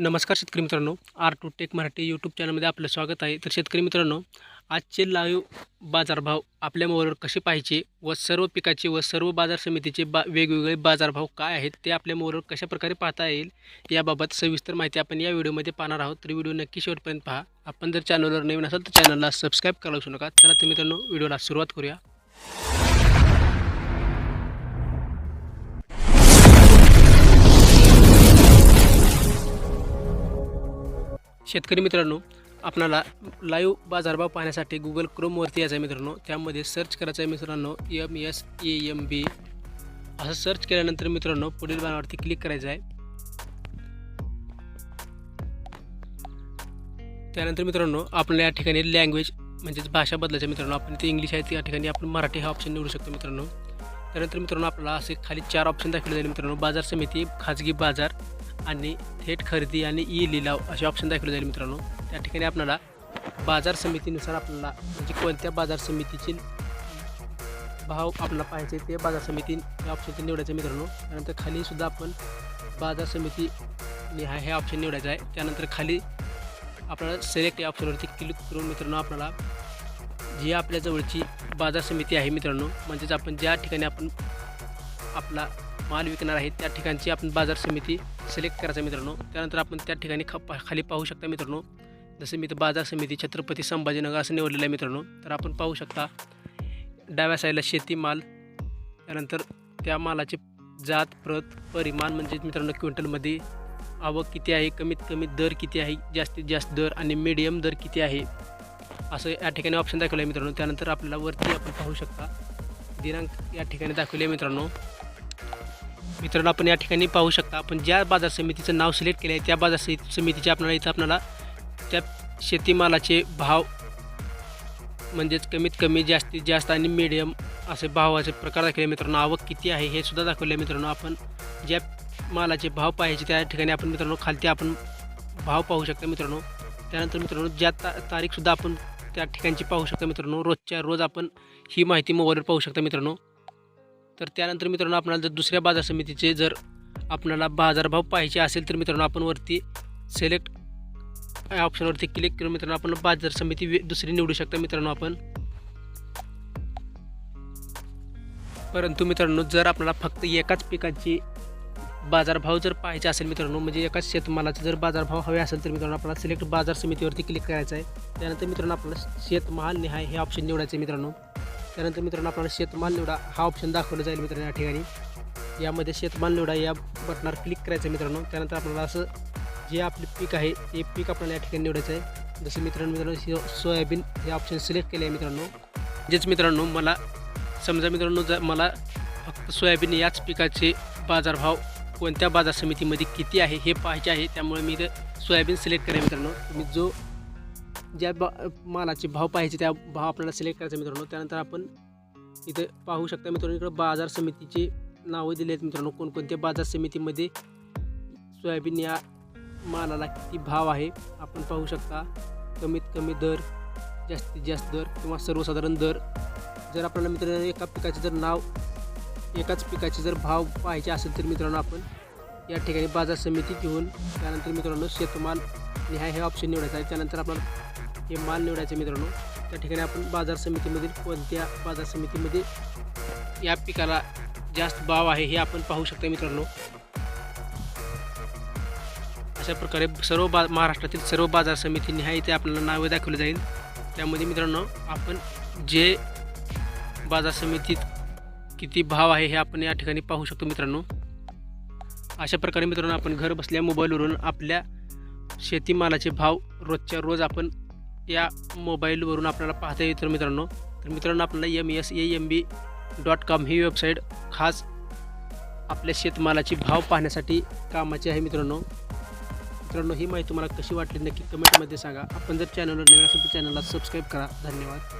नमस्कार शेतकरी मित्रांनो R two tech Marathi YouTube चॅनलमध्ये आपलं स्वागत आहे. तर शेतकरी मित्रांनो आजचे लाईव्ह बाजारभाव आपल्या मोबाईलवर कसे पाहायचे व सर्व पिकाचे व सर्व बाजार समितीचे बा वेगवेगळे बाजारभाव काय आहेत ते आपल्या मोबाईलवर कशा प्रकारे पाहता येईल याबाबत सविस्तर माहिती आपण या व्हिडिओमध्ये पाहणार आहोत. तर व्हिडिओ नक्की शेवटपर्यंत पहा. आपण जर चॅनलवर नवीन असाल तर चॅनलला सबस्क्राईब करायला विसरू नका. चला तर मित्रांनो व्हिडिओला सुरुवात करूया. शेतकरी मित्रांनो आपणाला लाईव्ह बाजारभाव पाहण्यासाठी गुगल क्रोमवरती यायचं आहे मित्रांनो. त्यामध्ये सर्च करायचं आहे मित्रांनो M S A M B असं सर्च केल्यानंतर मित्रांनो पुढील बाणावरती क्लिक करायचं आहे. त्यानंतर मित्रांनो आपल्याला या ठिकाणी लँग्वेज म्हणजेच भाषा बदलायची मित्रांनो. आपण ते इंग्लिश आहे त्या ठिकाणी आपण मराठी हा ऑप्शन निवडू शकतो मित्रांनो. त्यानंतर मित्रांनो आपल्याला असे खाली चार ऑप्शन दाखवले जाईल मित्रांनो. बाजार समिती खाजगी बाजार आणि थेट खरेदी आणि ई लिलाव असे ऑप्शन दाखवले जाईल मित्रांनो. त्या ठिकाणी आपल्याला बाजार समितीनुसार आपल्याला म्हणजे कोणत्या बाजार समितीचे भाव आपल्याला पाहायचे ते बाजार समिती या ऑप्शनचे निवडायचे मित्रांनो. त्यानंतर खालीसुद्धा आपण बाजार समिती निहाय हे ऑप्शन निवडायचं आहे. त्यानंतर खाली आपल्याला सिलेक्ट या ऑप्शनवरती क्लिक करून मित्रांनो आपल्याला जी आपल्या जवळची बाजार समिती आहे मित्रांनो म्हणजेच आपण ज्या ठिकाणी आपण आपला माल विकणार आहे त्या ठिकाणची आपण बाजार समिती सिलेक्ट करायचं मित्रांनो. त्यानंतर आपण त्या ठिकाणी ख पा- खाली पाहू शकता मित्रांनो. जसं मी तर बाजार समिती छत्रपती संभाजीनगर असं निवडलेलं आहे मित्रांनो. तर आपण पाहू शकता डाव्या साईडला शेतीमाल त्यानंतर त्या मालाचे जात प्रत परिमाण म्हणजे मित्रांनो क्विंटलमध्ये आवक किती आहे कमीत कमी दर किती आहे जास्तीत जास्त दर आणि मीडियम दर किती आहे असं या ठिकाणी ऑप्शन दाखवलं आहे मित्रांनो. त्यानंतर आपल्याला वरती आपण पाहू शकता दिनांक या ठिकाणी दाखवले आहे मित्रांनो. मित्रांनो आपण या ठिकाणी पाहू शकता आपण ज्या बाजार समितीचं नाव सिलेक्ट केलं आहे त्या बाजार सि- समितीचे आपल्याला इथं आपल्याला त्या शेतीमालाचे भाव म्हणजेच कमीत कमी जास्तीत जास्त आणि मीडियम असे भावाचे प्रकार दाखवले मित्रांनो. आवक किती आहे हे सुद्धा दाखवले मित्रांनो. आपण ज्या मालाचे भाव पाहायचे त्या ठिकाणी आपण मित्रांनो खालती आपण भाव पाहू शकता मित्रांनो. त्यानंतर मित्रांनो ज्या ता तारीखसुद्धा आपण त्या ठिकाणची पाहू शकता मित्रांनो. रोजच्या रोज आपण ही माहिती मोबाईलवर पाहू शकता मित्रांनो. तर त्यानंतर मित्रांनो आपणाला जर दुसऱ्या बाजार समितीचे जर आपणाला बाजारभाव पाहिजे असेल तर मित्रांनो आपण वरती सिलेक्ट या ऑप्शनवरती क्लिक करून मित्रांनो आपण बाजार समिती दुसरी निवडू शकता मित्रांनो आपण. परंतु मित्रांनो जर आपल्याला फक्त एकाच पिकाची बाजारभाव जर पाहायचे असेल मित्रांनो म्हणजे एकाच शेतमालाचा जर बाजारभाव हवे असेल तर मित्रांनो आपल्याला सिलेक्ट बाजार समितीवरती क्लिक करायचं आहे. त्यानंतर मित्रांनो आपल्याला शेतमाल निहाय हे ऑप्शन निवडायचं आहे मित्रांनो. त्यानंतर मित्रांनो आपल्याला शेतमाल निवडा हा ऑप्शन दाखवला जाईल मित्रांनो या ठिकाणी. यामध्ये शेतमाल निवडा या बटनावर क्लिक करायचं आहे मित्रांनो. त्यानंतर आपल्याला असं जे आपले पीक आहे ते पीक आपल्याला या ठिकाणी निवडायचं आहे. जसं मित्रांनो मित्रांनो सो- सोयाबीन हे ऑप्शन सिलेक्ट केले आहे मित्रांनो. म्हणजेच मित्रांनो मला समजा मित्रांनो जर मला फक्त सोयाबीन याच पिकाचे बाजारभाव कोणत्या बाजार समितीमध्ये किती आहे हे पाहायचे आहे त्यामुळे मी सोयाबीन सिलेक्ट करेन मित्रांनो. तुम्ही जो ज्या बा मालाचे भाव पाहिजे त्या भाव आपल्याला सिलेक्ट करायचा मित्रांनो. त्यानंतर आपण इथं पाहू शकता मित्रांनो इकडं बाजार समितीचे नावं दिले आहेत मित्रांनो. कोणकोणत्या बाजार समितीमध्ये सोयाबीन या मालाला किती भाव आहे आपण पाहू शकता. कमीत कमी दर जास्तीत जास्त दर किंवा सर्वसाधारण दर. जर आपल्याला मित्रांनो एका पिकाचे जर नाव एकाच पिकाचे जर भाव पाहायचे असेल तर मित्रांनो आपण या ठिकाणी बाजार समिती घेऊन त्यानंतर मित्रांनो शेतमाल निहाय हे ऑप्शन निवडायचं आहे. त्यानंतर आपण हे माल निवडायचे मित्रांनो. त्या ठिकाणी आपण बाजार समितीमधील कोणत्या बाजार समितीमध्ये या पिकाला जास्त भाव आहे हे आपण पाहू शकता मित्रांनो. अशा प्रकारे सर्व बा महाराष्ट्रातील सर्व बाजार समितींनी निहाय इथे आपल्याला नावे दाखवली जाईल. त्यामध्ये मित्रांनो आपण जे बाजार समितीत किती भाव आहे हे आपण या ठिकाणी पाहू शकतो मित्रांनो. अशा प्रकारे मित्रांनो आपण घर बसल्या मोबाईलवरून आपल्या शेतीमालाचे भाव रोजच्या रोज आपण या मोबाईलवरून आपल्याला पाहता येईल तर मित्रांनो. तर मित्रांनो आपल्याला M S A M B dot com he website खास आपल्या शेतमालाची भाव पाहण्यासाठी कामाची आहे मित्रांनो. मित्रांनो ही माहिती तुम्हाला कशी वाटली नक्की कमेंटमध्ये सांगा. आपण जर चॅनलवर नवीन असेल तर चॅनलला सबस्क्राईब करा. धन्यवाद.